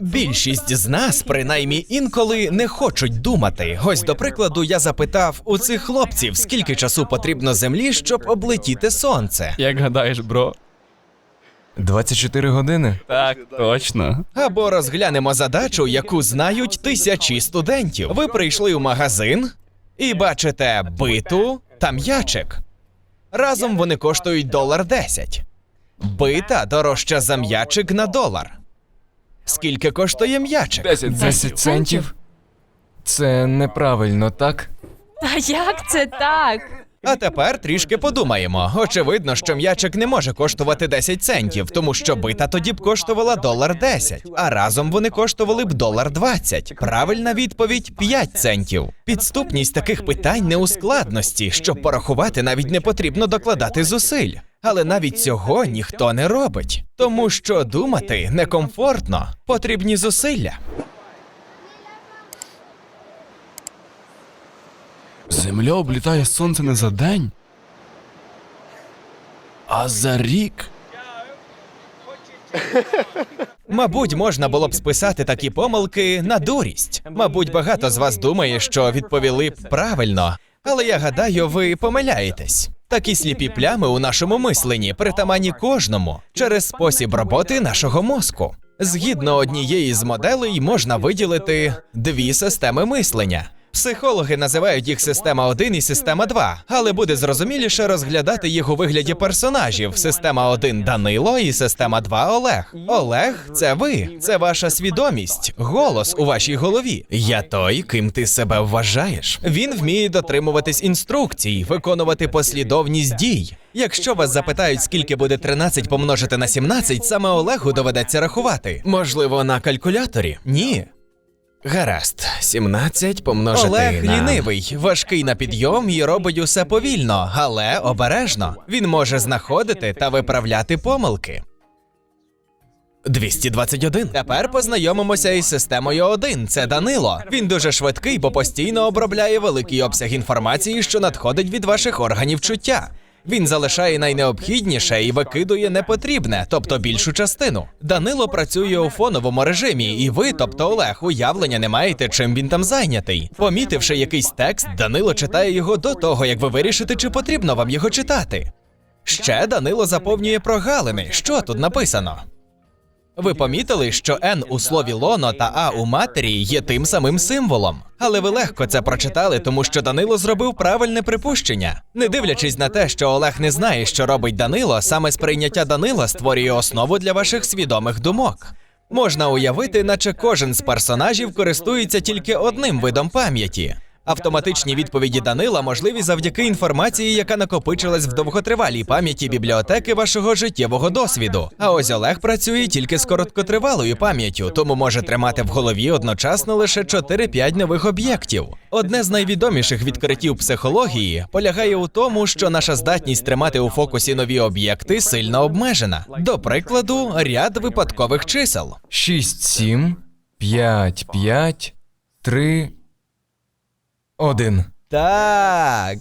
Більшість з нас, принаймні, інколи не хочуть думати. Ось до прикладу, я запитав у цих хлопців, скільки часу потрібно землі, щоб облетіти сонце. Як гадаєш, бро? 24 години? Так, точно. Або розглянемо задачу, яку знають тисячі студентів. Ви прийшли у магазин і бачите биту та м'ячик. Разом вони коштують долар 10. Бита дорожча за м'ячик на долар. Скільки коштує м'ячик? 10 10 центів? Це неправильно, так? Та як це так? А тепер трішки подумаємо. Очевидно, що м'ячик не може коштувати 10 центів, тому що бита тоді б коштувала долар 10, а разом вони коштували б долар 20. Правильна відповідь 5 центів. Підступність таких питань не у складності, щоб порахувати, навіть не потрібно докладати зусиль. Але навіть цього ніхто не робить, тому що думати некомфортно, потрібні зусилля. Земля облітає сонце не за день, а за рік. Мабуть, можна було б списати такі помилки на дурість. Мабуть, багато з вас думає, що відповіли б правильно, але я гадаю, ви помиляєтесь. Такі сліпі плями у нашому мисленні притаманні кожному через спосіб роботи нашого мозку. Згідно однієї з моделей можна виділити дві системи мислення. Психологи називають їх система 1 і система 2, але буде зрозуміліше розглядати їх у вигляді персонажів: система 1 Данило і система 2 Олег. Олег це ви, це ваша свідомість, голос у вашій голові. Я той, ким ти себе вважаєш. Він вміє дотримуватись інструкцій, виконувати послідовність дій. Якщо вас запитають, скільки буде 13 помножити на 17, саме Олегу доведеться рахувати. Можливо, на калькуляторі? Ні. Гаразд, 17 помножити Олег на- лінивий, важкий на підйом і робить усе повільно, але обережно. Він може знаходити та виправляти помилки. 221. Тепер познайомимося із системою 1. Це Данило. Він дуже швидкий, бо постійно обробляє великий обсяг інформації, що надходить від ваших органів чуття. Він залишає найнеобхідніше і викидує непотрібне, тобто більшу частину. Данило працює у фоновому режимі, і ви, тобто Олег, уявлення не маєте, чим він там зайнятий. Помітивши якийсь текст, Данило читає його до того, як ви вирішите, чи потрібно вам його читати. Ще Данило заповнює прогалини. Що тут написано? Ви помітили, що N у слові лоно та А у матері є тим самим символом. Але ви легко це прочитали, тому що Данило зробив правильне припущення. Не дивлячись на те, що Олег не знає, що робить Данило, саме сприйняття Данила створює основу для ваших свідомих думок. Можна уявити, наче кожен з персонажів користується тільки одним видом пам'яті. Автоматичні відповіді Данила можливі завдяки інформації, яка накопичилась в довготривалій пам'яті бібліотеки вашого життєвого досвіду. А ось Олег працює тільки з короткотривалою пам'яттю, тому може тримати в голові одночасно лише 4-5 нових об'єктів. Одне з найвідоміших відкриттів психології полягає у тому, що наша здатність тримати у фокусі нові об'єкти сильно обмежена. До прикладу, ряд випадкових чисел. 6, 7, 5, 5, 3, 1. Так.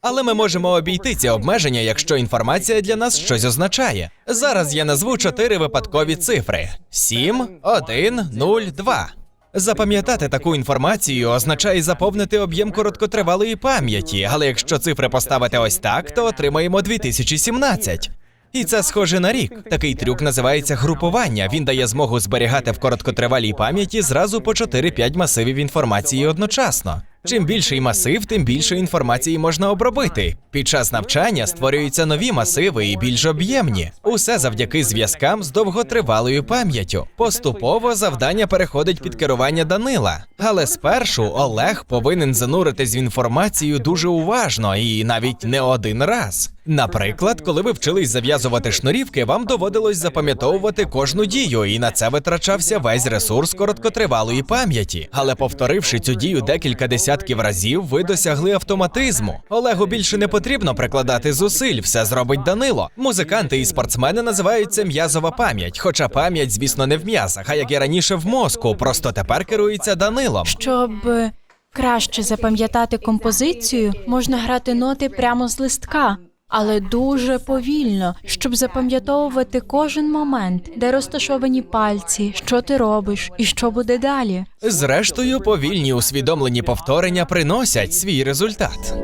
Але ми можемо обійти ці обмеження, якщо інформація для нас щось означає. Зараз я назву чотири випадкові цифри: 7, 1, 0, 2. Запам'ятати таку інформацію означає заповнити об'єм короткотривалої пам'яті, але якщо цифри поставити ось так, то отримаємо 2017. І це схоже на рік. Такий трюк називається групування. Він дає змогу зберігати в короткотривалій пам'яті зразу по 4-5 масивів інформації одночасно. Чим більший масив, тим більше інформації можна обробити. Під час навчання створюються нові масиви і більш об'ємні. Усе завдяки зв'язкам з довготривалою пам'яттю. Поступово завдання переходить під керування Данила. Але спершу Олег повинен зануритись в інформацію дуже уважно і навіть не один раз. Наприклад, коли ви вчились зав'язувати шнурівки, вам доводилось запам'ятовувати кожну дію, і на це витрачався весь ресурс короткотривалої пам'яті. Але повторивши цю дію декілька десятків разів, ви досягли автоматизму. Олегу більше не потрібно прикладати зусиль, все зробить Данило. Музиканти і спортсмени називаються м'язова пам'ять, хоча пам'ять, звісно, не в м'язах, а як і раніше в мозку. Просто тепер керується Данилом. Щоб е, краще запам'ятати композицію, можна грати ноти прямо з листка. Але дуже повільно, щоб запам'ятовувати кожен момент, де розташовані пальці, що ти робиш і що буде далі. Зрештою, повільні усвідомлені повторення приносять свій результат.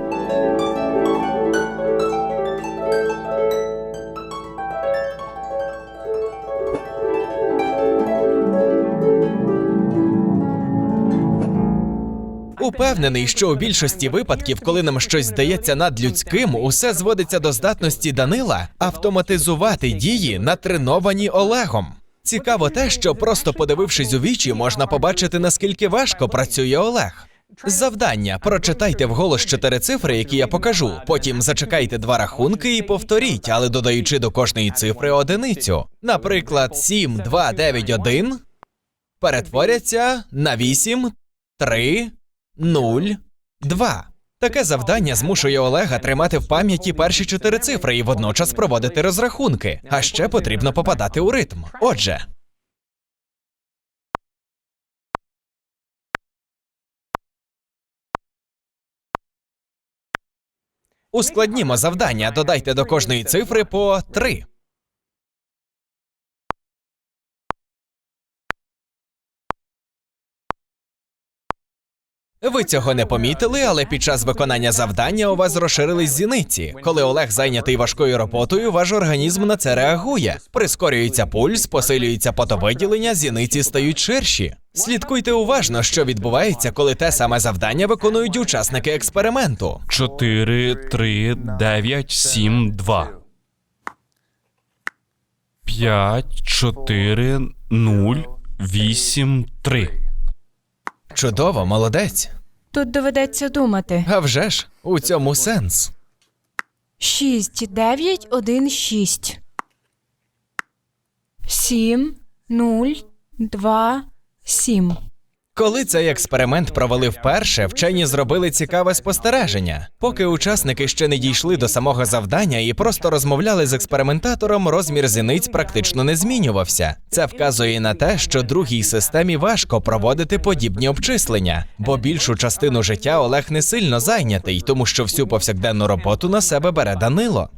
Упевнений, що у більшості випадків, коли нам щось здається надлюдським, усе зводиться до здатності Данила автоматизувати дії, натреновані Олегом. Цікаво те, що просто подивившись у вічі, можна побачити, наскільки важко працює Олег. Завдання: прочитайте вголос чотири цифри, які я покажу. Потім зачекайте два рахунки і повторіть, але додаючи до кожної цифри одиницю. Наприклад, 7, 2, 9, 1 перетворяться на 8, 3, 0, 2. Таке завдання змушує Олега тримати в пам'яті перші чотири цифри і водночас проводити розрахунки. А ще потрібно попадати у ритм. Отже. Ускладнімо завдання, додайте до кожної цифри по 3. Ви цього не помітили, але під час виконання завдання у вас розширились зіниці. Коли Олег зайнятий важкою роботою, ваш організм на це реагує. Прискорюється пульс, посилюється потовиділення, зіниці стають ширші. Слідкуйте уважно, що відбувається, коли те саме завдання виконують учасники експерименту. 4, 3, 9, 7, 2. 5, 4, 0, 8, 3. Чудово, молодець. Тут доведеться думати. А вже ж, у цьому сенс. 6, 9, 1, 6. 7, 0, 2, 7. Коли цей експеримент провели вперше, вчені зробили цікаве спостереження. Поки учасники ще не дійшли до самого завдання і просто розмовляли з експериментатором, розмір зіниць практично не змінювався. Це вказує на те, що другій системі важко проводити подібні обчислення, бо більшу частину життя Олег не сильно зайнятий, тому що всю повсякденну роботу на себе бере Данило.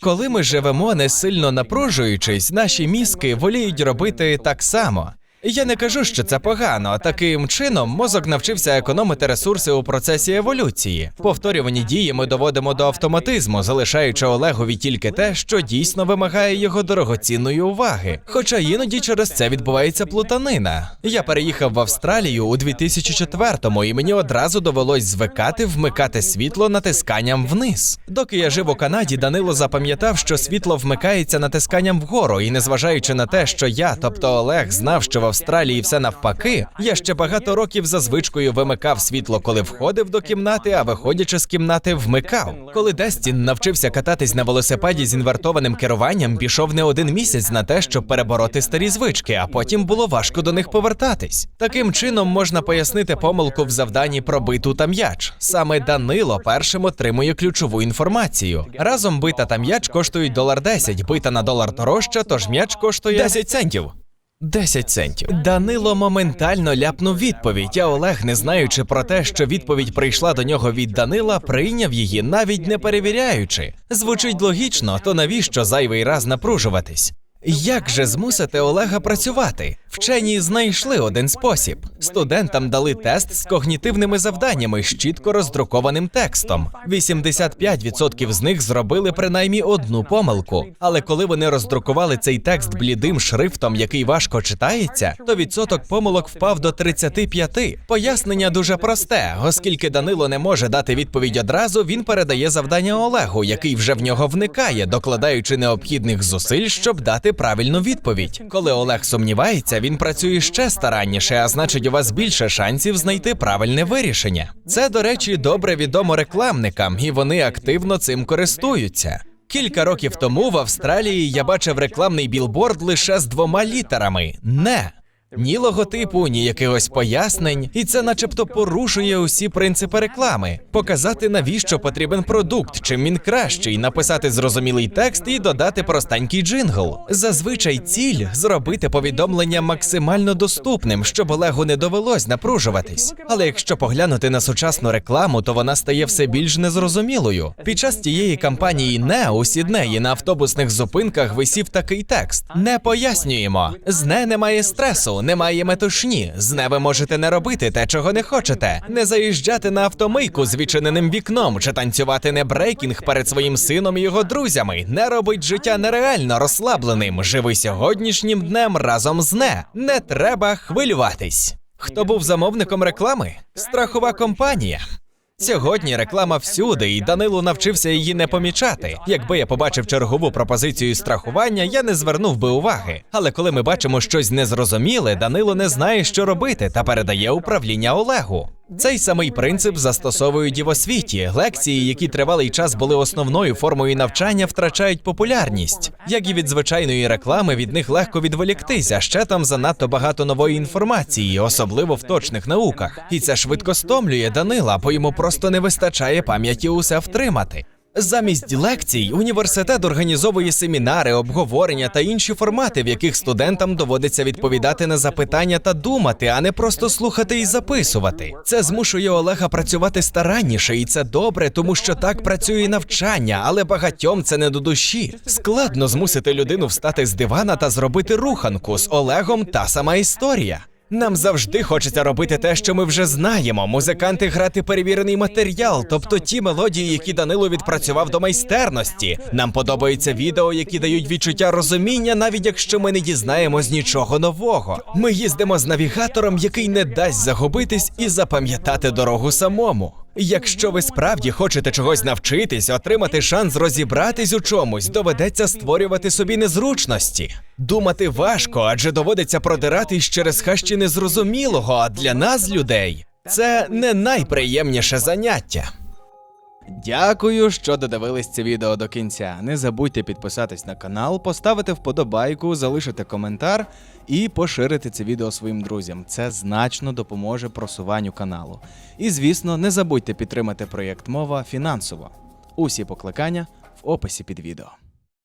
Коли ми живемо не сильно напружуючись, наші мізки воліють робити так само. Я не кажу, що це погано. Таким чином, мозок навчився економити ресурси у процесі еволюції. Повторювані дії ми доводимо до автоматизму, залишаючи Олегові тільки те, що дійсно вимагає його дорогоцінної уваги. Хоча іноді через це відбувається плутанина. Я переїхав в Австралію у 2004-му, і мені одразу довелось звикати вмикати світло натисканням вниз. Доки я жив у Канаді, Данило запам'ятав, що світло вмикається натисканням вгору, і незважаючи на те, що я, тобто Олег, знав, що Австралії все навпаки, я ще багато років за звичкою вимикав світло, коли входив до кімнати, а виходячи з кімнати, вмикав. Коли Дестін навчився кататись на велосипеді з інвертованим керуванням, пішов не один місяць на те, щоб перебороти старі звички, а потім було важко до них повертатись. Таким чином можна пояснити помилку в завданні про биту та м'яч. Саме Данило першим отримує ключову інформацію. Разом бита та м'яч коштують долар 10, бита на долар дорожча, тож м'яч коштує 10 центів. 10 центів. Данило моментально ляпнув відповідь, а Олег, не знаючи про те, що відповідь прийшла до нього від Данила, прийняв її, навіть не перевіряючи. Звучить логічно, то навіщо зайвий раз напружуватись? Як же змусити Олега працювати? Вчені знайшли один спосіб. Студентам дали тест з когнітивними завданнями з чітко роздрукованим текстом. 85% з них зробили принаймні одну помилку. Але коли вони роздрукували цей текст блідим шрифтом, який важко читається, то відсоток помилок впав до 35. Пояснення дуже просте, оскільки Данило не може дати відповідь одразу, він передає завдання Олегу, який вже в нього вникає, докладаючи необхідних зусиль, щоб дати правильну відповідь. Коли Олег сумнівається, він працює ще старанніше, а значить, у вас більше шансів знайти правильне вирішення. Це, до речі, добре відомо рекламникам, і вони активно цим користуються. Кілька років тому в Австралії я бачив рекламний білборд лише з двома літерами не. Ні логотипу, ні якихось пояснень, і це начебто порушує усі принципи реклами. Показати навіщо потрібен продукт, чим він кращий, написати зрозумілий текст і додати простенький джингл. Зазвичай ціль зробити повідомлення максимально доступним, щоб Олегу не довелось напружуватись. Але якщо поглянути на сучасну рекламу, то вона стає все більш незрозумілою. Під час тієї кампанії не у Сіднеї на автобусних зупинках висів такий текст: не пояснюємо. З не немає стресу, немає метушні. З не ви можете не робити те, чого не хочете, не заїжджати на автомийку з відчиненим вікном чи танцювати не брейкінг перед своїм сином і його друзями. Не робить життя нереально розслабленим. Живи сьогоднішнім днем разом з не. Не треба хвилюватись. Хто був замовником реклами? Страхова компанія. Сьогодні реклама всюди, і Данило навчився її не помічати. Якби я побачив чергову пропозицію страхування, я не звернув би уваги. Але коли ми бачимо щось незрозуміле, Данило не знає, що робити, та передає управління Олегу. Цей самий принцип застосовують і в освіті. Лекції, які тривалий час були основною формою навчання, втрачають популярність. Як і від звичайної реклами, від них легко відволіктися. Ще там занадто багато нової інформації, особливо в точних науках. І це швидко стомлює Данила, бо йому просто не вистачає пам'яті усе втримати. Замість лекцій університет організовує семінари, обговорення та інші формати, в яких студентам доводиться відповідати на запитання та думати, а не просто слухати і записувати. Це змушує Олега працювати старанніше, і це добре, тому що так працює навчання, але багатьом це не до душі. Складно змусити людину встати з дивана та зробити руханку з Олегом та сама історія. Нам завжди хочеться робити те, що ми вже знаємо. Музиканти грати перевірений матеріал, тобто ті мелодії, які Данило відпрацював до майстерності. Нам подобаються відео, які дають відчуття розуміння, навіть якщо ми не дізнаємось нічого нового. Ми їздимо з навігатором, який не дасть загубитись і запам'ятати дорогу самому. Якщо ви справді хочете чогось навчитись, отримати шанс розібратись у чомусь, доведеться створювати собі незручності. Думати важко, адже доводиться продиратись через хащі незрозумілого, а для нас, людей, це не найприємніше заняття. Дякую, що додивились це відео до кінця. Не забудьте підписатись на канал, поставити вподобайку, залишити коментар і поширити це відео своїм друзям. Це значно допоможе просуванню каналу. І звісно, не забудьте підтримати проєкт мова фінансово. Усі покликання в описі під відео.